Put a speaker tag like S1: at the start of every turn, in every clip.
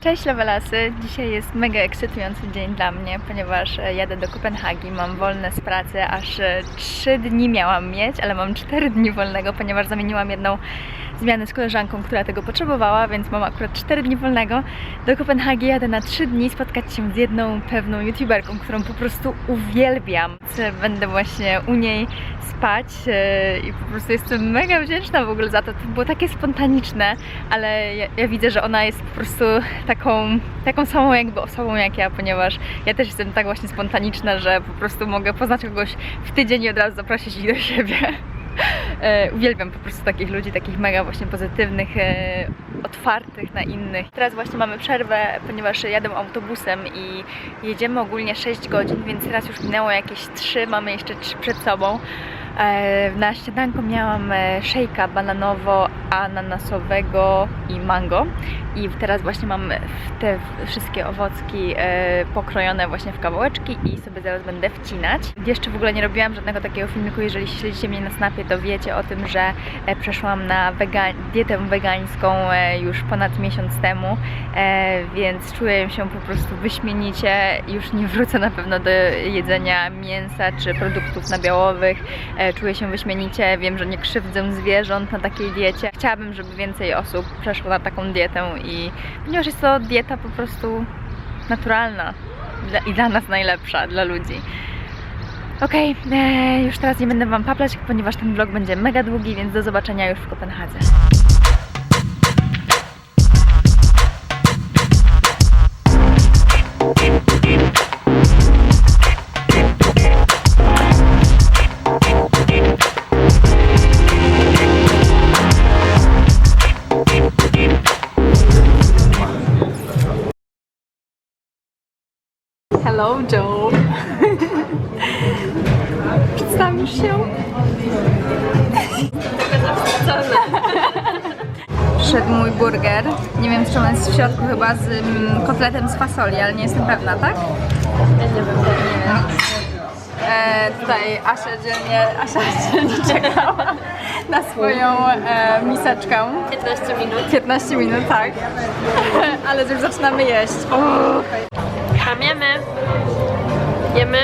S1: Cześć Lewelasy! Dzisiaj jest mega ekscytujący dzień dla mnie, ponieważ e, jadę do Kopenhagi, mam wolne z pracy, aż 3 dni miałam mieć, ale mam 4 dni wolnego, ponieważ zamieniłam jedną zmianę z koleżanką, która tego potrzebowała, więc mam akurat 4 dni wolnego. Do Kopenhagi jadę na 3 dni spotkać się z jedną pewną youtuberką, którą po prostu uwielbiam. Będę właśnie u niej spać e, i po prostu jestem mega wdzięczna w ogóle za to. To było takie spontaniczne, ale ja, ja widzę, że ona jest po prostu taką, taką samą jakby osobą jak ja, ponieważ ja też jestem tak właśnie spontaniczna, że po prostu mogę poznać kogoś w tydzień i od razu zaprosić ich do siebie. E, Uwielbiam po prostu takich ludzi, takich mega właśnie pozytywnych, e, otwartych na innych. Teraz właśnie mamy przerwę, ponieważ jadę autobusem i jedziemy ogólnie 6 godzin, więc teraz już minęło jakieś 3, mamy jeszcze 3 przed sobą. E, Na śniadanko miałam e, szejka bananowo-ananasowego i mango i teraz właśnie mam te wszystkie owocki e, pokrojone właśnie w kawałeczki i sobie zaraz będę wcinać. Jeszcze w ogóle nie robiłam żadnego takiego filmiku, jeżeli śledzicie mnie na snapie, to wiecie o tym, że przeszłam na wega- dietę wegańską już ponad miesiąc temu, więc czuję się po prostu wyśmienicie. Już nie wrócę na pewno do jedzenia mięsa czy produktów nabiałowych. E, Czuję się wyśmienicie, wiem, że nie krzywdzę zwierząt na takiej diecie. Chciałabym, żeby więcej osób przeszło na taką dietę i ponieważ jest to dieta po prostu naturalna i dla nas najlepsza, dla ludzi. Okej, e, już teraz nie będę Wam paplać, ponieważ ten vlog będzie mega długi, więc do zobaczenia już w Kopenhadze. Hello Joe. Przedstawisz się? Przyszedł mój burger. Nie wiem, z czym on jest w środku, chyba z mm, kotletem z fasoli, ale nie jestem pewna, tak? Ja nie wiem, nie wiem. E, tutaj Asia dzielnie, Asia dzielnie czekała na swoją e, miseczkę.
S2: 15 minut.
S1: 15 minut, tak. Ale już zaczynamy jeść. Uuu.
S2: Kamiemy. Jemy.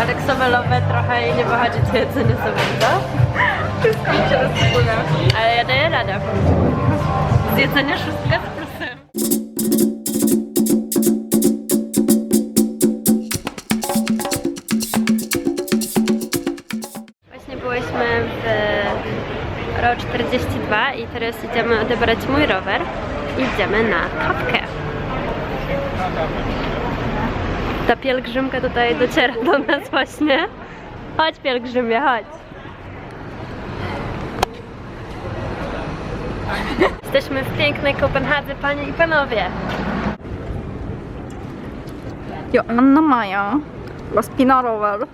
S2: Aleksowe love trochę jej nie wychodzi to jedzenie za bardzo.
S1: Wszystko mi się rozpływa.
S2: Ale ja daję radę. Z jedzenia szóstka z plusem. Właśnie byłyśmy w RO 42 i teraz idziemy odebrać mój rower i idziemy na kawkę. Ta pielgrzymka tutaj dociera do nas właśnie. Chodź pielgrzymie, chodź. Jesteśmy w pięknej Kopenhadze, panie i panowie.
S1: Joanna Maja rozpina rower.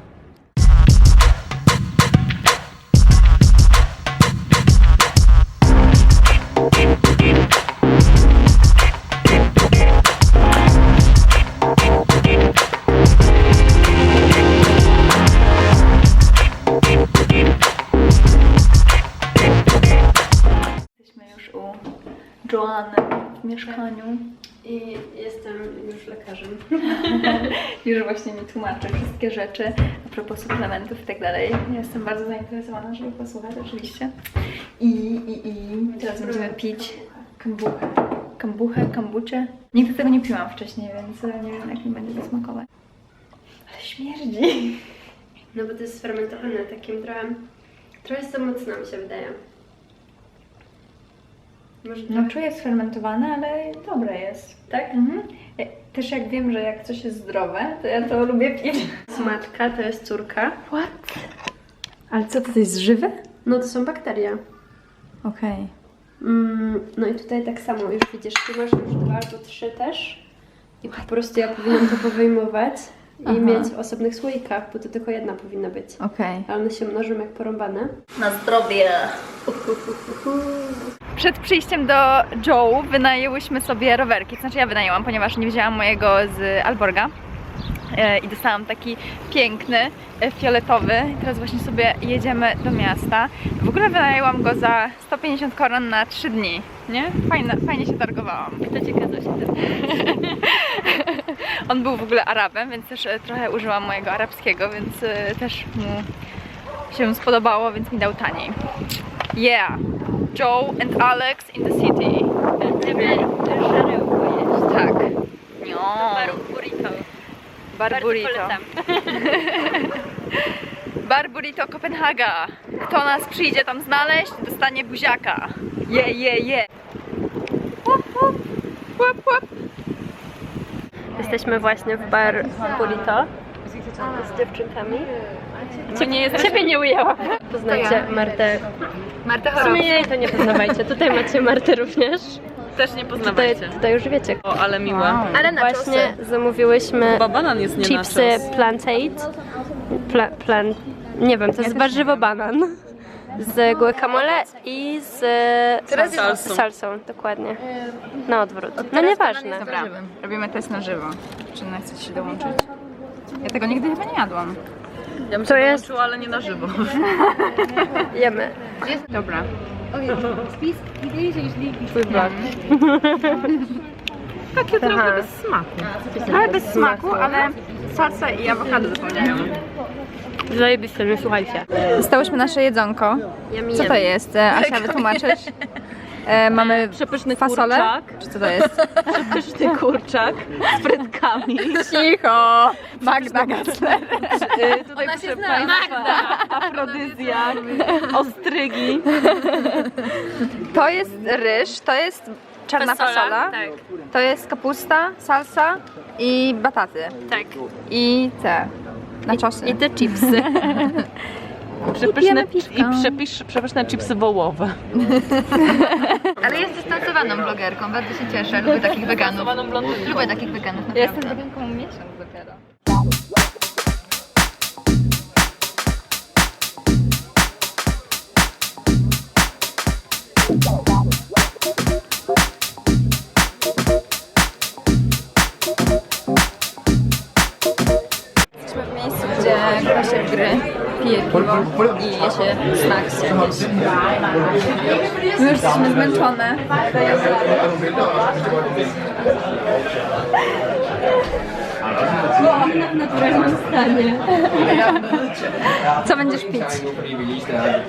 S1: Joanny w mieszkaniu.
S2: I jestem już lekarzem.
S1: Już właśnie mi tłumaczy wszystkie rzeczy a propos suplementów i tak dalej. Jestem bardzo zainteresowana, żeby posłuchać oczywiście. I, i, i teraz będziemy pić kambuchę. Kambuchę, kambucze. Nigdy tego nie piłam wcześniej, więc nie wiem jak mi będzie to smakować. Ale śmierdzi.
S2: No bo to jest sfermentowane takim trochę... Trochę jest to mocno mi się wydaje.
S1: No czuję sfermentowane, ale dobre jest.
S2: tak?
S1: Mhm. E, Też jak wiem, że jak coś jest zdrowe, to ja to lubię pić.
S2: Smaczka to jest córka.
S1: What? Ale co, to jest żywe?
S2: No to są bakterie.
S1: Okej.
S2: Mm, no i tutaj tak samo, już widzisz, tu masz już dwa albo trzy też. I po prostu ja powinnam to powyjmować i
S1: Aha.
S2: mieć w osobnych słoikach, bo to tylko jedna powinna być.
S1: Okej.
S2: Ale one się mnożą jak porąbane.
S1: Na zdrowie. Przed przyjściem do Joe wynajęłyśmy sobie rowerki. Znaczy ja wynajęłam, ponieważ nie wzięłam mojego z Alborga. E, I dostałam taki piękny, e, fioletowy. I Teraz właśnie sobie jedziemy do miasta. W ogóle wynajęłam go za 150 koron na 3 dni. nie? Fajne, fajnie się targowałam.
S2: To ciekawe się.
S1: On był w ogóle Arabem, więc też e, trochę użyłam mojego arabskiego, więc e, też mu się spodobało, więc mi dał taniej. Yeah! Joe and Alex in the city. Tak. No.
S2: baru burrito.
S1: Bar
S2: Bardzo
S1: burrito.
S2: polecam.
S1: Bar burrito Kopenhaga. Kto nas przyjdzie tam znaleźć, dostanie buziaka. Je, je, je. Łup. Łup, łup.
S2: Jesteśmy właśnie w bar burrito z dziewczynkami.
S1: To nie jest
S2: Ciebie nie ujęłam. Poznajcie Martę.
S1: Marta
S2: W sumie jej to nie poznawajcie. Tutaj macie Martę również.
S3: Też nie
S2: Tutaj,
S3: poznawajcie.
S2: tutaj już wiecie.
S3: O, ale miłe.
S1: Wow.
S2: Ale właśnie zamówiłyśmy
S3: Chyba banan jest nie
S2: chipsy
S3: na czas.
S2: plantate. Pla, plan, nie wiem, to jest warzywo banan. Z guacamole i z
S3: Teraz jest- salsą.
S2: salsą, dokładnie. Na odwrót. No nieważne.
S1: Dobra, robimy test na żywo. Czy na chcecie się dołączyć? Ja tego nigdy chyba nie jadłam.
S3: Ja bym
S2: To
S3: się
S2: jest-
S3: dołączyła, ale nie na żywo.
S2: Jemy.
S1: Dobra.
S2: Twój blog.
S3: Takie trochę bez smaku.
S1: Trochę bez smaku, ale salsa i awokado zapomniałam.
S2: Zajebiste, nie słuchajcie.
S1: Dostałyśmy nasze jedzonko. Co to jest? E, Asia, wytłumaczysz? E, mamy
S3: Przepyszny
S1: fasolę?
S3: kurczak.
S1: Czy co to jest?
S3: Przepyszny kurczak z frytkami.
S1: Cicho! Magda Gassler.
S3: Y, Tutaj proszę Państwa, afrodyzjak, ostrygi.
S1: To jest ryż, to jest czarna
S2: Fasola,
S1: fasola,
S2: tak.
S1: to jest kapusta, salsa i bataty.
S2: Tak.
S1: I te naczosy.
S2: I te chipsy.
S3: Przepyszne. I przepisz, przepyszne chipsy wołowe.
S1: Ale jesteś stancowaną blogerką, bardzo się cieszę. Lubię takich weganów. Lubię takich weganów, Ja jestem weganką miesiąc dopiero. I je się snacks jakieś. My już jesteśmy zmęczone. Co będziesz pić?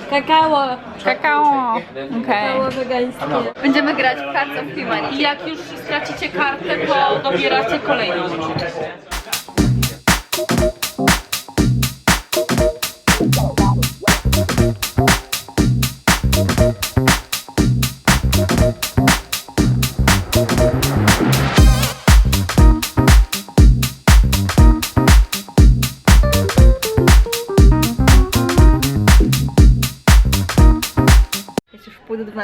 S2: Kakao.
S1: Kakao. Okej.
S2: wegańskie.
S1: Będziemy grać w Cards of Humanity.
S3: I jak już stracicie kartę, to dobieracie kolejną oczywiście.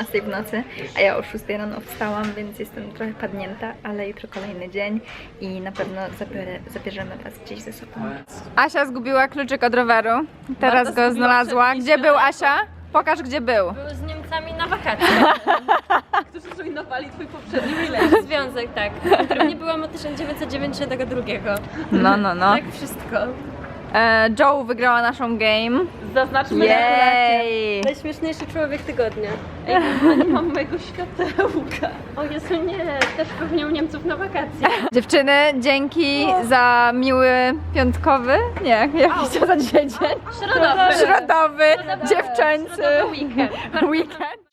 S1: 12 w nocy, a ja o 6 rano wstałam, więc jestem trochę padnięta, ale jutro kolejny dzień i na pewno zabiorę, zabierzemy Was gdzieś ze sobą. Asia zgubiła kluczyk od roweru, teraz
S3: Marta
S1: go znalazła. Gdzie był Asia? Pokaż gdzie był.
S2: Był z Niemcami na wakacjach.
S3: Którzy zrujnowali twój poprzedni milenijs.
S2: Związek, tak. w którym nie byłam od 1992.
S1: No, no, no.
S2: Tak wszystko.
S1: E, Joe wygrała naszą game.
S3: Zaznaczmy
S1: Jej!
S2: Najśmieszniejszy człowiek tygodnia.
S3: Nie mam mojego światełka.
S2: O Jezu, nie, też pewnie u Niemców na wakacje.
S1: Dziewczyny, dzięki za miły piątkowy, nie, jaki to za dzisiaj dzień?
S2: Środowy.
S1: Środowy, dziewczęcy
S2: Środowy weekend.
S1: weekend.